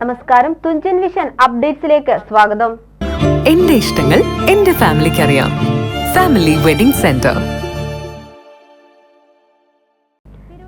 നമസ്കാരം തുഞ്ചൻ വിഷൻ അപ്ഡേറ്റ്സിലേക്ക് സ്വാഗതം. എന്റെ ഇഷ്ടങ്ങൾ എന്റെ ഫാമിലിക്ക് അറിയാം ഫാമിലി വെഡിംഗ് സെന്റർ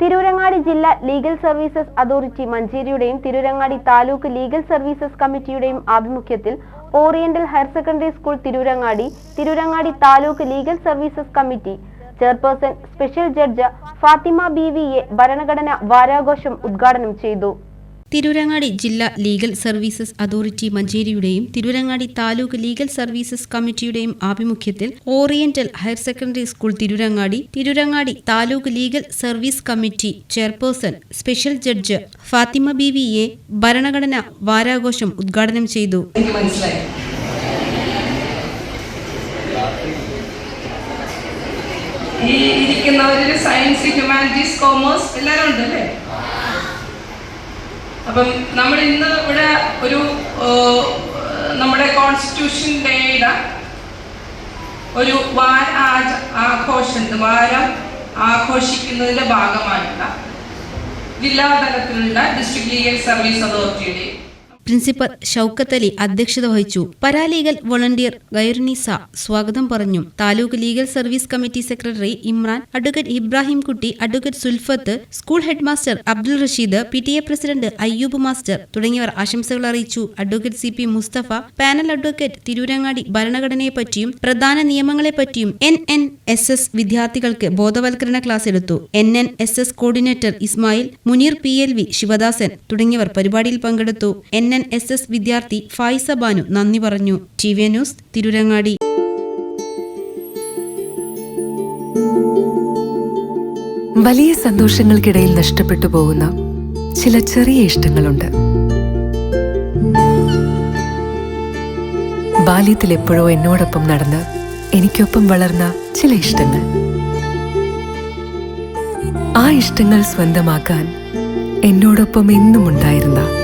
തിരൂരങ്ങാടി ജില്ലാ ലീഗൽ സർവീസസ് അതോറിറ്റി മഞ്ചേരിയുടെയും തിരൂരങ്ങാടി താലൂക്ക് ലീഗൽ സർവീസസ് കമ്മിറ്റിയുടെയും ആഭിമുഖ്യത്തിൽ oriental higher secondary school Tirurangadi Tirurangadi taluk legal services committee chairperson special judge Fathima B V A ഭരണഘടന വാരാഘോഷം ഉദ്ഘാടനം ചെയ്തു. തിരൂരങ്ങാടി ജില്ലാ ലീഗൽ സർവീസസ് അതോറിറ്റി മഞ്ചേരിയുടെയും തിരൂരങ്ങാടി താലൂക്ക് ലീഗൽ സർവീസസ് കമ്മിറ്റിയുടെയും ആഭിമുഖ്യത്തിൽ oriental higher secondary school Tirurangadi Tirurangadi taluk legal service committee chairperson special judge Fathima B V A ഭരണഘടന വാരാഘോഷം ഉദ്ഘാടനം ചെയ്തു. ഈ ഇരിക്കുന്നവരിൽ സയൻസ് ഹ്യൂമാനിറ്റീസ് കോമേഴ്സ് എല്ലാവരും ഉണ്ട് അല്ലേ അപ്പം നമ്മൾ ഇന്ന് ഇവിടെ ഒരു നമ്മുടെ കോൺസ്റ്റിറ്റ്യൂഷൻ ഡേയുടെ ഒരു വാര ആഘോഷം വാരം ആഘോഷിക്കുന്നതിന്റെ ഭാഗമായിട്ടുള്ള ജില്ലാതലത്തിലുള്ള ഡിസ്ട്രിക്ട് ലീഗൽ സർവീസ് അതോറിറ്റിയുടെ പ്രിൻസിപ്പൽ ഷൌക്കത്ത് അലി അധ്യക്ഷത വഹിച്ചു. പരാലീഗൽ വോളണ്ടിയർ ഗൈർനിസ സ്വാഗതം പറഞ്ഞു. Taluk legal service committee secretary Imran advocate Ibrahim Kutty advocate Sulfath school head master Abdul Rasheed P T A president Ayyub master തുടങ്ങിയവർ ആശംസകൾ അറിയിച്ചു. Advocate C P Musthafa panel advocate Tirurangadi ഭരണഘടനയെപ്പറ്റിയും പ്രധാന നിയമങ്ങളെപ്പറ്റിയും N N S S വിദ്യാർത്ഥികൾക്ക് ബോധവൽക്കരണ class എടുത്തു. N N S S coordinator Ismail Muneer P L V Sivadasan തുടങ്ങിയവർ പരിപാടിയിൽ പങ്കെടുത്തു. എൻ എൻ എസ് എസ് വിദ്യാർത്ഥി ഫായിസ ബാനു നന്ദി പറഞ്ഞു. T V news Tirurangadi. വലിയ സന്തോഷങ്ങൾക്കിടയിൽ നഷ്ടപ്പെട്ടു പോകുന്ന ചില ചെറിയ ഇഷ്ടങ്ങളുണ്ട്. ബാല്യത്തിൽ എപ്പോഴോ എന്നോടൊപ്പം നടന്ന് എനിക്കൊപ്പം വളർന്ന ചില ഇഷ്ടങ്ങൾ. ആ ഇഷ്ടങ്ങൾ സ്വന്തമാക്കാൻ എന്നോടൊപ്പം എന്നും ഉണ്ടായിരുന്ന